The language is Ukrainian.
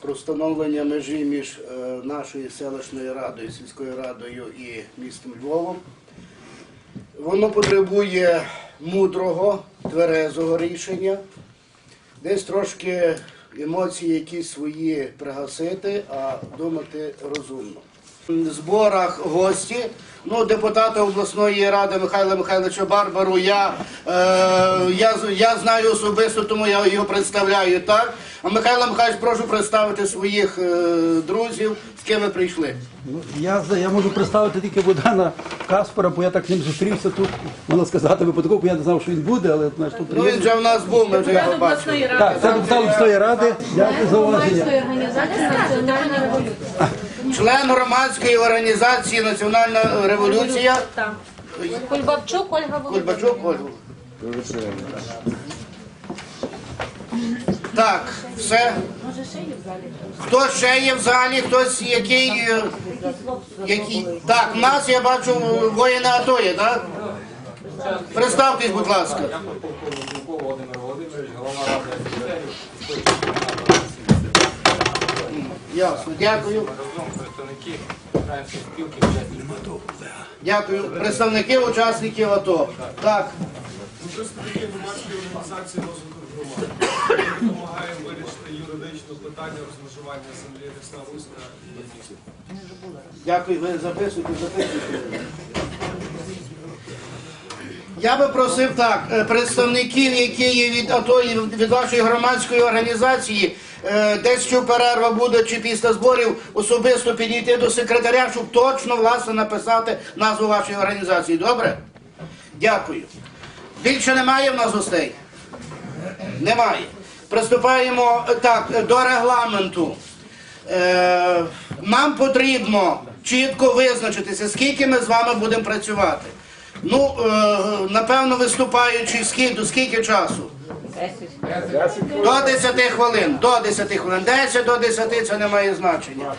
про встановлення межі між е, нашою селищною радою, сільською радою і містом Львовом. Воно потребує мудрого, тверезого рішення, десь трошки емоції якісь свої пригасити, а думати розумно. В зборах гості, ну, депутата обласної ради Михайла Михайловича Барбару я, е, я, я знаю особисто, тому я його представляю так. А Михайло Михайлович, прошу представити своїх е, друзів, з ким ви прийшли. Ну, я, я можу представити тільки Богдана Каспара, бо я так з ним зустрівся тут, можна сказати, випадково, бо я не знав, що він буде, але знаєш, тут Ну, він вже в нас був, ми вже його бачили. Так, це депутат обласної ради. Дякую за уваження. організації. Член громадської організації Національна революція Так. Кульбабчук Ольга Володимирівна. Кульбачук Ольга. Так, все. Хто ще є в залі? Хтось який. е, який... Так, в нас я бачу воїни АТО є, так? Представтесь, будь ласка. Я полковник Володимир Володимирович, голова ради офіцерів. Ясно, дякую. Разом представники української спілки учасників. Дякую. Представники учасників АТО. Так, Представники громадської організації розвитку громади. Ми допомагаємо вирішити юридичне питання розмежування землі Рісна Руська і. Дякую, ви записуйте, записуйте. Я би просив так, е, представників, які є від АТО від вашої громадської організації, е, десь що перерва буде чи після зборів, особисто підійти до секретаря, щоб точно власне написати назву вашої організації. Добре? Дякую. Більше немає в нас гостей? Немає. Приступаємо е, так, до регламенту. Нам потрібно чітко визначитися, скільки ми з вами будемо працювати. Ну, е, напевно, виступаючи скільки, скільки часу? До 10 хвилин. До 10 хвилин. 10 до 10 це не має значення.